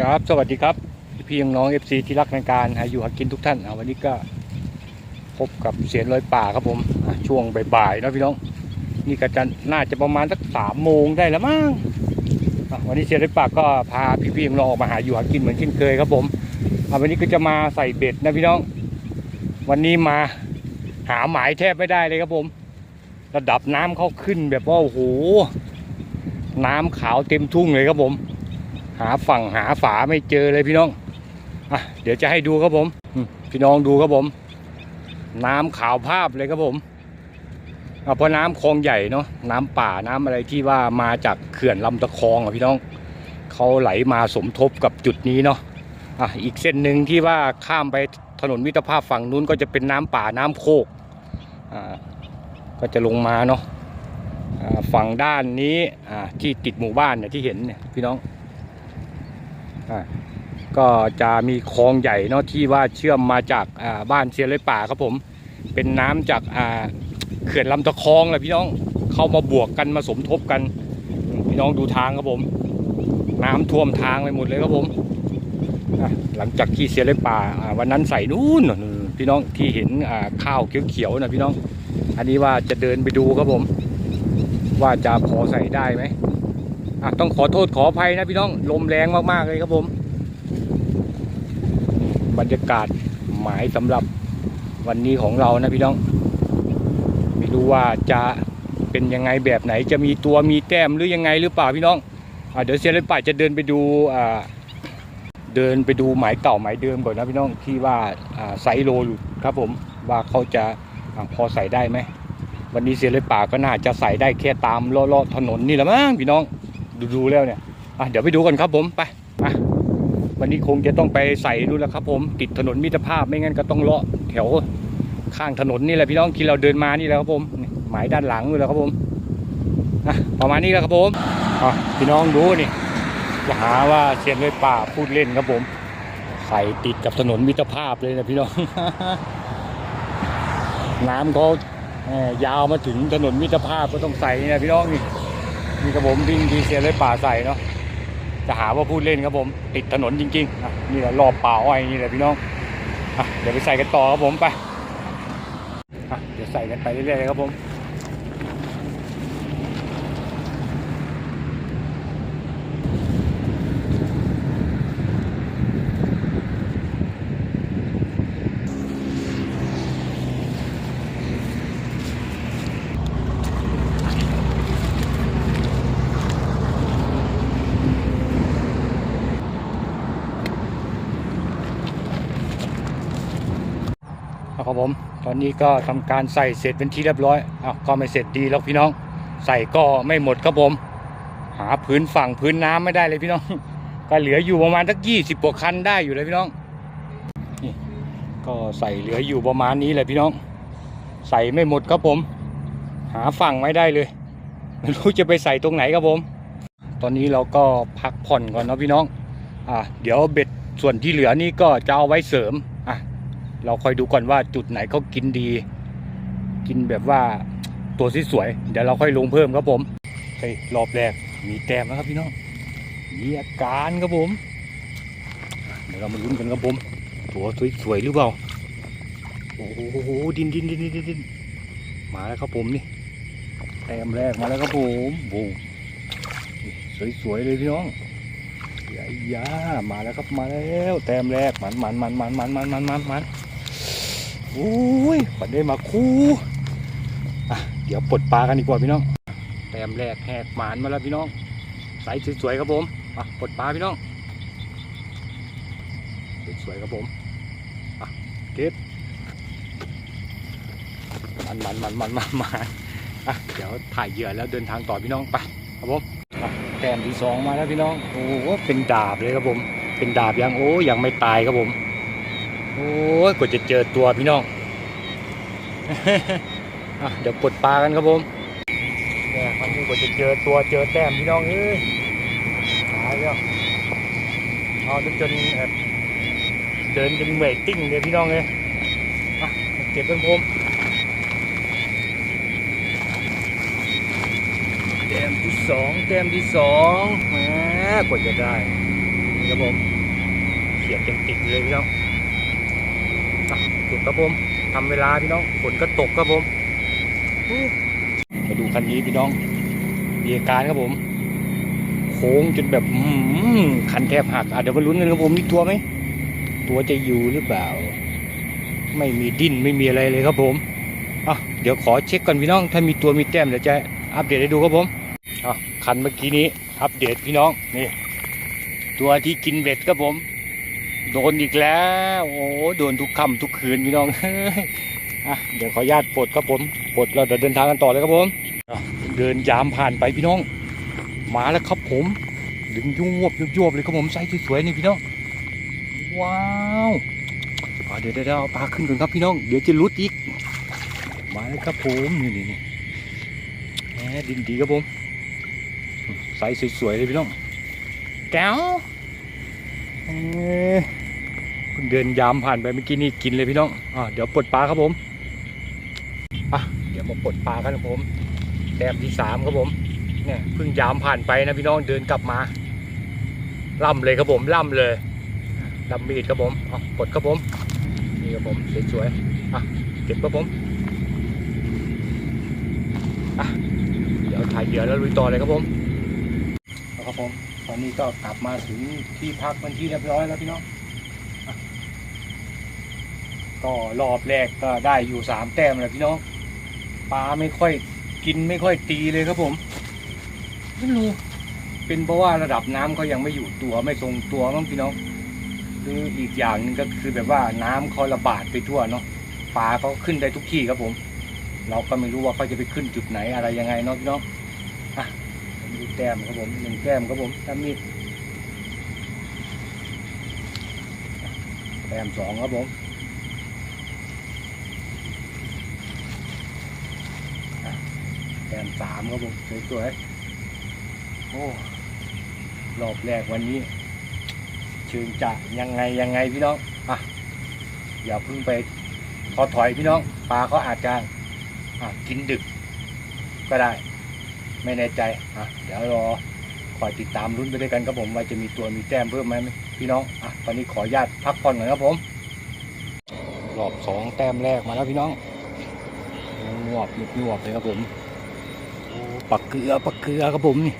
ครับ สวัสดีครับ พี่ๆน้องเอฟซีที่รักในการหาอยู่หากินทุกท่านวันนี้ก็พบกับเสียนลอยป่าครับผมช่วงบ่ายๆนะพี่น้อง นี่ก็จะน่าจะประมาณสักสามโมงได้แล้วมั้งวันนี้เสียนลอยป่าก็พาพี่ๆน้องออกมาหาอยู่หากินเหมือนเช่นเคยครับผมวันนี้ก็จะมาใส่เบ็ดนะพี่น้อง วันนี้มาหาหมายแทบไม่ได้เลยครับผม ระดับน้ำเขาขึ้นแบบว่าโอ้โหน้ำขาวเต็มทุ่งเลยครับผม หาฝั่งหาฝาไม่เจอเลยพี่น้องอะเดี๋ยวจะให้ดูครับผมพี่น้องดูครับผม น้ำขาวภาพเลยครับผมเพราะน้ำคลองใหญ่เนาะน้ำป่าน้ำอะไรที่ว่ามาจากเขื่อนลำตะคองอะพี่น้องเขาไหลมาสมทบกับจุดนี้เนาะอะอีกเส้นหนึ่งที่ว่าข้ามไปถนนมิตรภาพฝั่งนู้นก็จะเป็นน้ำป่าน้ำโคกอ่าก็จะลงมาเนาะฝั่งด้านนี้ที่ติดหมู่บ้านเนี่ยที่เห็นเนี่ยพี่น้อง ก็จะมีคลองใหญ่เนาะที่ว่าเชื่อมมาจากบ้านเซียนเลยป่าครับผม เป็นน้ำจากเขื่อนลำตะคองแหละพี่น้องเข้ามาบวกกันมาสมทบกัน พี่น้องดูทางครับผม น้ำท่วมทางไปหมดเลยครับผมหลังจากที่เซียเลยป่าวันนั้นใส่นู่นนู่นพี่น้องที่เห็นข้าวเขียวๆนะพี่น้อง อันนี้ว่าจะเดินไปดูครับผม ว่าจะพอใส่ได้ไหม ต้องขอโทษขออภัยนะพี่น้อง ลมแรงมากๆเลยครับผม บรรยากาศหมายสำหรับวันนี้ของเรานะพี่น้อง ไม่รู้ว่าจะเป็นยังไงแบบไหนจะมีตัวมีแต้มหรือยังไงหรือเปล่าพี่น้องอเดี๋ยวเซียนเล่นป่าจะเดินไปดูเดินไปดูหมายเก่าหมายเดิมก่อนนะพี่น้องที่ว่าไซโลอยู่ครับผมว่าเขาจะพอใส่ได้ไหมวันนี้เซียนเล่นป่าก็น่าจะใส่ได้แค่ตามเลาะๆถนนนี่แหละมั้งพี่น้อง ดูดูแล้วเนี่ยอะเดี๋ยวไปดูกันครับผมไปอะวันนี้คงจะต้องไปใส่ดูแล้วครับ ผมติดถนนมิตรภาพไม่งั้นก็ต้องเลาะแถวข้างถนนนี่แหละพี่น้องที่เราเดินมานี่แหละครับผมหมายด้านหลังนี่แหละครับผมอะประมาณนี้แหละครับผมอะพี่น้องดูนี่จะหาว่าเชียนด้วยป่าพูดเล่นครับผม ใส่ติดกับถนนมิตรภาพเลยนะพี่น้อง น้ำเขายาวมาถึงถนนมิตรภาพก็ต้องใส่นี่นะพี่น้องนี่ นี่ครับผมวิ่งดีเซียเลยป่าใส่เนาะจะหาว่าพูดเล่นครับผม ติดถนนจริงๆนี่แหละรอบป่าอ้อยนี่แหละพี่น้องอเดี๋ยวไปใส่กันต่อครับผมไปเดี๋ยวใส่กันไปเรื่อยๆครับผม ครับผม ตอนนี้ก็ทำการใส่เสร็จเป็นที่เรียบร้อยอ้าวก็ไม่เสร็จดีแล้วพี่น้อง ใส่ก็ไม่หมดครับผม หาพื้นฝั่งพื้นน้ำไม่ได้เลยพี่น้อง ก็เหลืออยู่ประมาณสักยี่สิบกว่าคันได้อยู่เลยพี่น้องนี่ก็ใส่เหลืออยู่ประมาณนี้เลยพี่น้อง ใส่ไม่หมดครับผม หาฝั่งไม่ได้เลยไม่รู้จะไปใส่ตรงไหนครับผม ตอนนี้เราก็พักผ่อนก่อนเนาะพี่น้อง อะเดี๋ยวเบ็ดส่วนที่เหลือนี่ก็จะเอาไว้เสริม เราคอยดูก่อนว่าจุดไหนเขากินดี กินแบบว่าตัวสวยๆเดี๋ยวเราค่อยลงเพิ่มครับผมเฮ้ยรอบแรกมีแต้มนะครับพี่น้องมีอาการครับผม เดี๋ยวเรามาลุ้นกันครับผม ตัวสวยๆหรือเปล่า โอ้โหดินดินดินดินดินมาแล้วครับผมนี่แต้มแรกมาแล้วครับผมโอ้สวยๆเลยพี่น้องยายามาแล้วครับมาแล้ว แต้มแรกมันมันมันมันมันมันมันมันมัน โอ้ยปัดได้มาคู่อะเดี๋ยวปลดปลากันดีกว่าพี่น้องแต้มแรกแหกหมานมาแล้วพี่น้องใสสวยๆครับผมอะปลดปลาพี่น้องสวยๆครับผมอะเก็บมันมันมันมันมันมันอะเดี๋ยวถ่ายเหยื่อแล้วเดินทางต่อพี่น้องไปครับผมแต้มที่สองมาแล้วพี่น้องโอ้โหเป็นดาบเลยครับผม เป็นดาบยังโอ้ยังไม่ตายครับผม โอ้ยกว่าจะเจอตัวพี่น้องเดี๋ยวปลดปลากันครับผมเนี่ยมันนี่กว่าจะเจอตัวเจอแต้มพี่น้องเอ้ยหายแล้วเอาจนจนแบบเดินจนเหมื่อยติ้งเลยพี่น้องเลยเก็บกันผมแต้มที่สองแต้มที่สองแหมกว่าจะได้ครับผมเสียบยังติดเลยพี่น้อง ครับผมทำเวลาพี่น้องฝนก็ตกครับผมมาดูคันนี้พี่น้องมีอาการครับผม โค้งจนแบบอืคันแทบหักอะเดี๋ยวมาลุ้นกันครับผมมีตัวไหมตัวจะอยู่หรือเปล่า ไม่มีดิ้นไม่มีอะไรเลยครับผมอะเดี๋ยวขอเช็คก่อนพี่น้อง ถ้ามีตัวมีแต้มเดี๋ยวจะอัปเดตให้ดูครับผมอะคันเมื่อกี้นี้อัปเดตพี่น้องนี่ ตัวที่กินเบ็ดครับผม โดนอีกแล้ว โอ้โดนทุกค่ำทุกคืนพี่น้องอะเดี๋ยวขออนุญาตปลดครับผมปลดเดี๋ยวเดินทางกันต่อเลยครับผมเดินยามผ่านไปพี่น้อง มาแล้วครับผม ดึงยวบยวบเลยครับผมไซส์สวยๆนี่พี่น้อง ว้าวอะเดี๋ยวเดี๋ยวเดี๋ยวเอาปลาขึ้นก่อนครับพี่น้อง เดี๋ยวจะรุดอีก มาแล้วครับผมนี่นี่นี่แหมดินดีครับผมไซส์สวยๆเลยพี่น้องแก้วเอ้ยเพิ่งเดินยามผ่านไปเมื่อกี้นี่กินเลยพี่น้องอะเดี๋ยวปลดปลาครับผมอะเดี๋ยวมาปลดปลากันครับผมแต้มที่สามครับผมเนี่ยเพิ่งยามผ่านไปนะพี่น้องเดินกลับมาล่ำเลยครับผมล่ำเลยลำมีดครับผมเอาปลดครับผมนี่ครับผมสวยๆอะเก็บครับผมอะเดี๋ยวถ่ายเหยื่อแล้วลุยต่อเลยครับผมเอาครับผมตอนนี้ก็กลับมาถึงที่พักเป็นที่เรียบร้อยแล้วพี่น้อง ก็รอบแรกก็ได้อยู่สามแต้มแล้วพี่น้องปลาไม่ค่อยกินไม่ค่อยตีเลยครับผมไม่รู้เป็นเพราะว่าระดับน้ำเขายังไม่อยู่ตัวไม่ทรงตัวมั้งพี่น้องหรืออีกอย่างหนึ่งก็คือแบบว่าน้ำเขาระบาดไปทั่วเนาะปลาเขาขึ้นได้ทุกที่ครับผม เราก็ไม่รู้ว่าเขาจะไปขึ้นจุดไหนอะไรยังไงเนาะพี่น้องอะมีแต้มครับผมหนึ่งแต้มครับผมถ้ามีดแต้มสองครับผมอะแต้ม สามครับผมสวยๆโอ้รอบแรกวันนี้ เชิงจะยังไงยังไงพี่น้องอะอย่าเพิ่งไปทอถอยพี่น้องปลาเขาอาจจะอะกินดึก ก็ได้ ไม่แน่ใจอะเดี๋ยวรอคอยติดตามลุ้นไปด้วยกันครับผมว่าจะมีตัวมีแต้มเพิ่มไหมพี่น้องอะตอนนี้ขอญาตพักผ่อนหน่อยครับผมรอบสองแต้มแรกมาแล้วพี่น้องงวบงวบเลยครับผม ปักเกลือปักเกลือครับผมนี่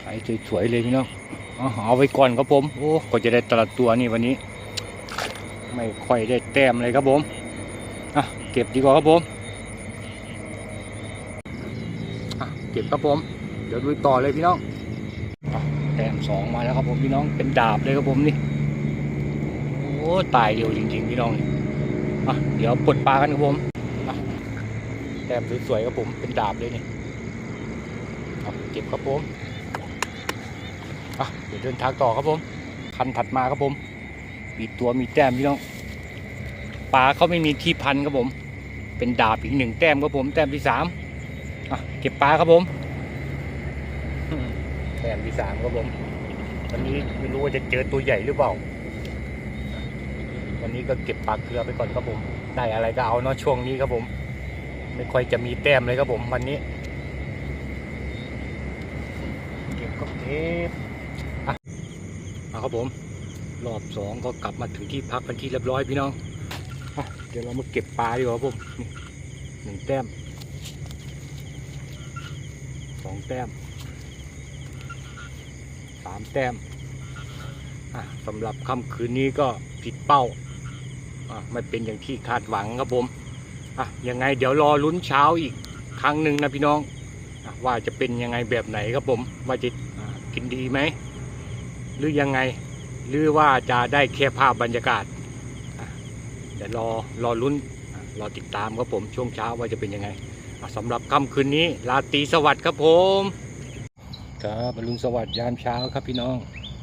ใส่สวยๆเลยพี่น้องเอาไว้ก่อนครับผมโอ้ก็จะได้ตละตัวนี่วันนี้ ไม่ค่อยได้แต้มเลยครับผมอะเก็บดีกว่าครับผมอะเก็บครับผม เดี๋ยวดูต่อเลยพี่น้องอแต้มสองมาแล้วครับผมพี่น้องเป็นดาบเลยครับผมนี่โอ้ตายเร็วจริงๆพี่น้องอะเดี๋ยวปลดปลากันครับผม ต้มสวยๆครับผมเป็นดาบเลยนี่เอาเก็บครับผมอะเดี๋ยวเดินทางต่อครับผม คันถัดมาครับผมมีตัวมีแต้มพี่น้องปลาเขาไม่มีที่พันครับผม เป็นดาบอีกหนึ่งแต้มครับผมแต้มที่สามอะเก็บปลาครับผมอืมแต้มที่สามครับผมวันนี้ไม่รู้ว่าจะเจอตัวใหญ่หรือเปล่า วันนี้ก็เก็บปลาเกลือไปก่อนครับผม ได้อะไรก็เอาเนาะช่วงนี้ครับผม ไม่ค่อยจะมีแต้มเลยครับผมวันนี้ เก็บก็เก็บเอาครับผม รอบสองก็กลับมาถึงที่พักเป็นที่เรียบร้อยพี่น้องเดี๋ยวเรามาเก็บปลาดีกว่าครับผมหนึ่งแต้มสองแต้มสามแต้มสำหรับค่ำคืนนี้ก็ผิดเป้า ไม่เป็นอย่างที่คาดหวังครับผม อะยังไงเดี๋ยวรอลุ้นเช้าอีกครั้งหนึ่งนะพี่น้องว่าจะเป็นยังไงแบบไหนครับผม ว่าจะกินดีไหม หรือยังไง หรือว่าจะได้แค่ภาพบรรยากาศเดี๋ยวรอรอลุ้นรอติดตามครับผมช่วงเช้าว่าจะเป็นยังไงสำหรับค่ำคืนนี้ราตรีสวัสดิ์ครับผม ครับอรุณสวัสดิ์ยามเช้าครับพี่น้อง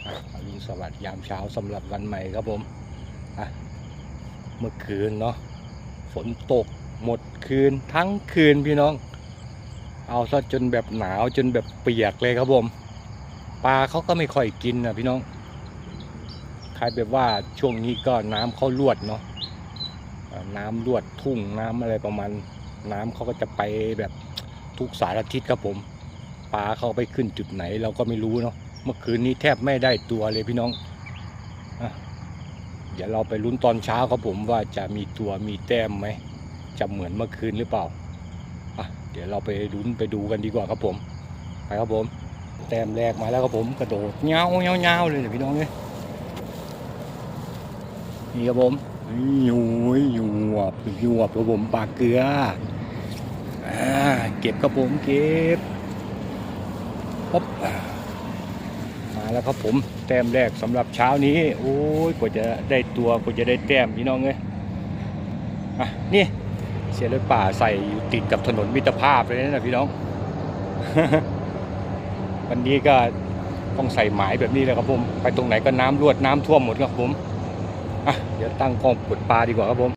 อะอรุณสวัสดิ์ยามเช้าสำหรับวันใหม่ครับผมเมื่อคืนเนาะฝนตก หมดคืนทั้งคืนพี่น้อง เอาซะจนแบบหนาวจนแบบเปียกเลยครับผมปลาเขาก็ไม่ค่อยกินนะพี่น้องคล้ายแบบว่าช่วงนี้ก็น้ำเขาลวดเนาะน้ำลวดทุ่งน้ำอะไรประมาณ น้ำเขาก็จะไปแบบทุกสารทิศครับผมปลาเขาไปขึ้นจุดไหนเราก็ไม่รู้เนาะเมื่อคืนนี้แทบไม่ได้ตัวเลยพี่น้องอเดี๋ยวเราไปลุ้นตอนเช้าครับผมว่าจะมีตัวมีแต้มไหม จะเหมือนเมื่อคืนหรือเปล่าอะเดี๋ยวเราไปลุ้นไปดูกันดีกว่าครับผม ไปครับผม แต้มแรกมาแล้วครับผมกระโดดเงาเงาเงาเลยเนี่ยพี่น้องเลยนี่ครับผมยูยยูวบยูบครับผมปลาเกลืออ่าเก็บครับผมเก็บป๊บมาแล้วครับผมแต้มแรกสำหรับเช้านี้ โอ้ยกว่าจะได้ตัวกว่าจะได้แต้มพี่น้องเลยอะนี่ เสียเลยป่าใส่อยู่ติดกับถนนมิตรภาพเลยนะพี่น้อง วันนี้ก็ต้องใส่หมายแบบนี้เลยครับผม ไปตรงไหนก็น้ำรวดน้ำท่วมหมดครับผมอะเดี๋ยวตั้งกองกดปลาดีกว่าครับผม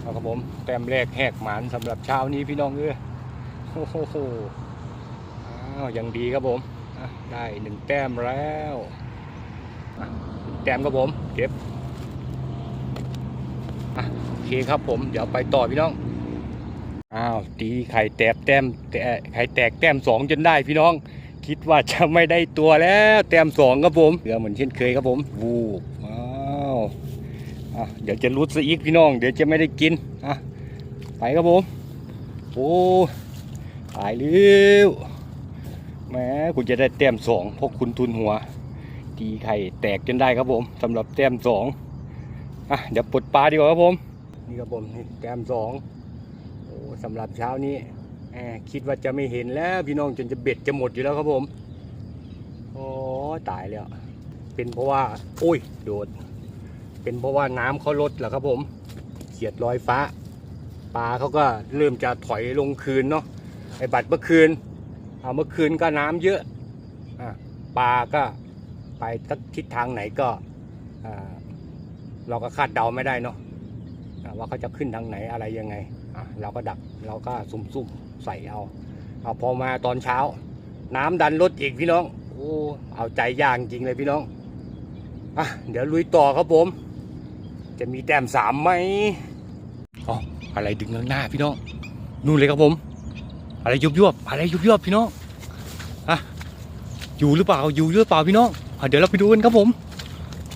เอาครับผมแต้มแรกแหกหมานสำหรับเช้านี้พี่น้องเอ้ยโอ้โหอ้าวยังดีครับผมได้หนึ่งแต้มแล้วแต้มครับผมเก็บโอเคครับผม เดี๋ยวไปต่อพี่น้อง อ้าวตีไข่แตกแต้มแตะไข่แตกแต้มสองจนได้พี่น้อง คิดว่าจะไม่ได้ตัวแล้วแต้มสองครับผมเหลือเหมือนเช่นเคยครับผมวูบอ้าวอะเดี๋ยวจะรุดซะอีกพี่น้อง เดี๋ยวจะไม่ได้กินอะไปครับผมโอ้ตายเร็วแหมคุณจะได้แต้มสองเพราะคุณทุนหัว ตีไข่แตกจนได้ครับผมสำหรับแต้มสองอะเดี๋ยวปลดปลาดีกว่าครับผมนี่ครับผมนี่แต้มสอง สำหรับเช้านี้คิดว่าจะไม่เห็นแล้วพี่น้องจนจะเบ็ดจะหมดอยู่แล้วครับผมโอ้ตายแล้วเป็นเพราะว่าโอ้ยโดด เป็นเพราะว่าน้ำเขาลดเหรอครับผมเขียดลอยฟ้าปลาเขาก็เริ่มจะถอยลงคืนเนาะไอ้บัตรเมื่อคืนเอาเมื่อคืนก็น้ำเยอะอะปลาก็ไปทักทิศทางไหนก็เราก็คาดเดาไม่ได้เนาะว่าเขาจะขึ้นทางไหนอะไรยังไง เราก็ดักเราก็ซุ่มๆใส่เอา เอาพอมาตอนเช้า น้ำดันลดอีกพี่น้องโอ้เอาใจยากจริงเลยพี่น้องอะเดี๋ยวลุยต่อครับผม จะมีแต้มสามไหมอ๋ออะไรดึงข้างหน้าพี่น้องนู่นเลยครับผม อะไรยุบยวบอะไรยุบยวบพี่น้องอะอยู่หรือเปล่าอยู่หรือเปล่าพี่น้องอะเดี๋ยวเราไปดูกันครับผม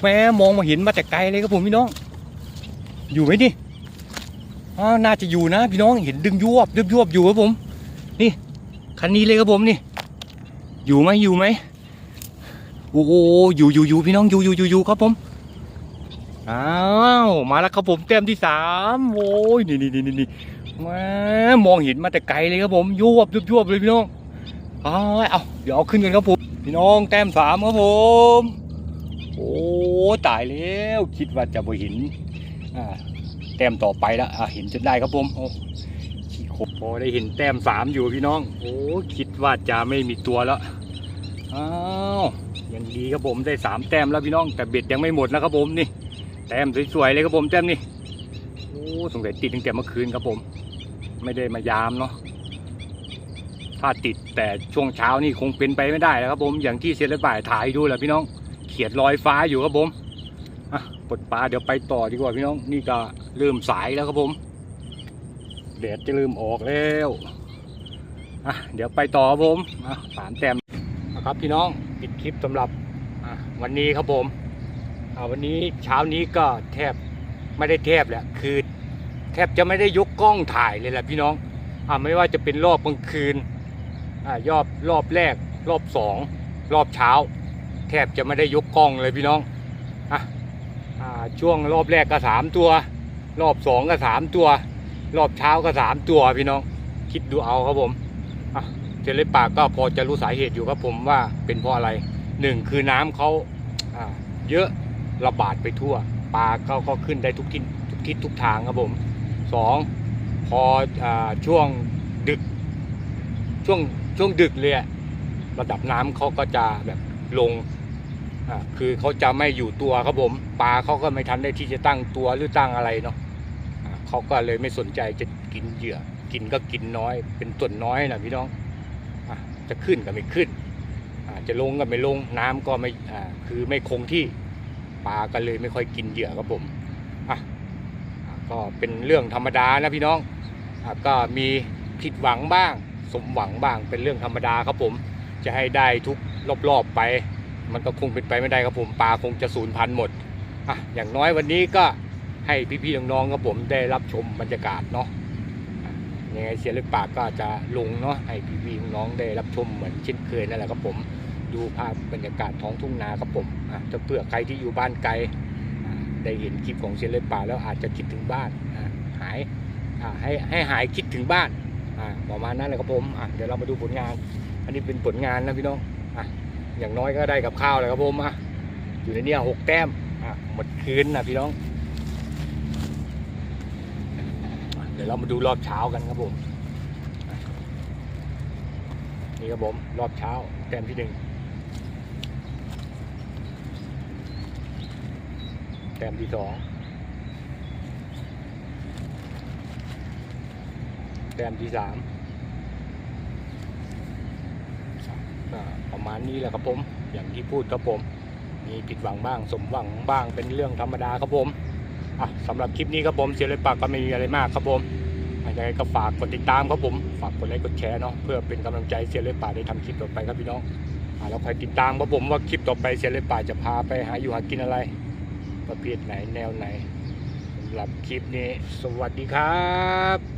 แม่มองมาเห็นมาแต่ไกลเลยครับผมพี่น้อง อยู่ไหมนี่ น่าจะอยู่นะพี่น้องเห็นดึงยวบยวบๆอยู่ครับผม นี่คันนี้เลยครับผมนี่ อยู่ไหมอยู่ไหมโอ้โหอยู่อยู่อยู่พี่น้องอยู่อยู่อยู่อยู่ครับผมอ้าวมาแล้วครับผมแต้มที่สามโอ้ยนี่นี่นี่นี่นี่แหมมองเห็นมาแต่ไกลเลยครับผมยวบยวบยวบเลยพี่น้องอ้าวเอาเดี๋ยวเอาขึ้นกันครับผมพี่น้องแต้มสามครับผม โอ้ตายแล้วคิดว่าจะบ่เห็นอ่า แต้มต่อไปแล้วเห็นจนได้ครับผมโอ้ขี้โคพอได้เห็นแต้มสามอยู่พี่น้อง โอ้คิดว่าจะไม่มีตัวแล้วอ้าวยังดีครับผมได้สามแต้มแล้วพี่น้อง แต่เบ็ดยังไม่หมดนะครับผมนี่แต้มสวยๆเลยครับผมแต้มนี่โอ้สงสัยติดตั้งแต่เมื่อคืนครับผม ไม่ได้มายามเนาะถ้าติดแต่ช่วงเช้านี่คงเป็นไปไม่ได้แล้วครับผมอย่างที่เซเลบ่ายถ่ายดูแหละพี่น้องเขียดลอยฟ้าอยู่ครับผมอะปลดปลาเดี๋ยวไปต่อดีกว่าพี่น้องนี่ก็ เริ่มสายแล้วครับผมแดดจะเริ่มออกแล้วอะเดี๋ยวไปต่อครับผมสามแต้มนะครับพี่น้องปิดคลิปสำหรับวันนี้ครับผมวันนี้เช้านี้ก็แทบไม่ได้แทบแหละคือแทบจะไม่ได้ยกกล้องถ่ายเลยแหละพี่น้องอะไม่ว่าจะเป็นรอบกลางคืนอะยอบรอบแรก รอบสองรอบเช้า แทบจะไม่ได้ยกกล้องเลยพี่น้องอ่าช่วงรอบแรกก็สามตัว รอบสองก็สามตัว รอบเช้าก็สามตัวพี่น้อง คิดดูเอาครับผมเจเล็ปากก็พอจะรู้สาเหตุอยู่ครับผมว่าเป็นเพราะอะไรหนึ่งคือน้ำเขาเยอะระบาดไปทั่วปลาเขาก็ขึ้นได้ทุกทิศทุกทิศทุกทางครับผมสองพออช่วงดึกช่วงช่วงดึกเลยระดับน้ำเขาก็จะแบบลงคือเขาจะไม่อยู่ตัวครับผมปลาเขาก็ไม่ทันได้ที่จะตั้งตัวหรือตั้งอะไรเนาะ เขาก็เลยไม่สนใจจะกินเหยื่อ กินก็กินน้อย เป็นส่วนน้อยนะพี่น้องอจะขึ้นก็ไม่ขึ้นอ่าจะลงก็ไม่ลงน้ำก็ไม่อ่าคือไม่คงที่ปลาก็เลยไม่ค่อยกินเหยื่อครับผมอะก็เป็นเรื่องธรรมดานะพี่น้องอก็มีผิดหวังบ้าง สมหวังบ้างเป็นเรื่องธรรมดาครับผม จะให้ได้ทุกรอบๆไป มันก็คงเป็นไปไม่ได้ครับผมปลาคงจะสูญพันธุ์หมดอะอย่างน้อยวันนี้ก็ ให้พี่ๆน้องๆครับผมได้รับชมบรรยากาศเนาะยังไงเสียล็กปากก็จะลงเนาะให้พี่ๆน้องๆได้รับชมเหมือนเช่นเคยนั่นแหละครับผม ดูภาพบรรยากาศท้องทุ่งนาครับผมอะจะเพื่อใครที่อยู่บ้านไกลอะได้เห็นคลิปของเสียล็กปากแล้วอาจจะคิดถึงบ้านอะหายอะให้ให้หายคิดถึงบ้านอะประมาณนั้นเลยครับผมอะเดี๋ยวเรามาดูผลงาน อันนี้เป็นผลงานนะพี่น้องอะอย่างน้อยก็ได้กับข้าวเลยครับผมอะอยู่ในเนี้หกแต้มอะหมดคืนนะพี่น้องอะ เดี๋ยวเรามาดูรอบเช้ากันครับผมนี่ครับผมรอบเช้าแต้มที่หนึ่งแต้มที่สองแต้มที่สามประมาณนี้แหละครับผม อย่างที่พูดครับผม มีผิดหวังบ้าง สมหวังบ้างเป็นเรื่องธรรมดาครับผม อะสำหรับคลิปนี้ครับผมเสียเลยปากก็ไม่มีอะไรมากครับผมยังไงก็ฝากกดติดตามครับผม ฝากกดไลค์กดแชร์เนาะเพื่อเป็นกำลังใจเสียเลยปากได้ทำคลิปต่อไปครับพี่น้องอะแล้วคอยติดตามครับผมว่าคลิปต่อไปเสียเลยปากจะพาไปหาอยู่หากินอะไร ประเภทไหนแนวไหนสำหรับคลิปนี้ สวัสดีครับ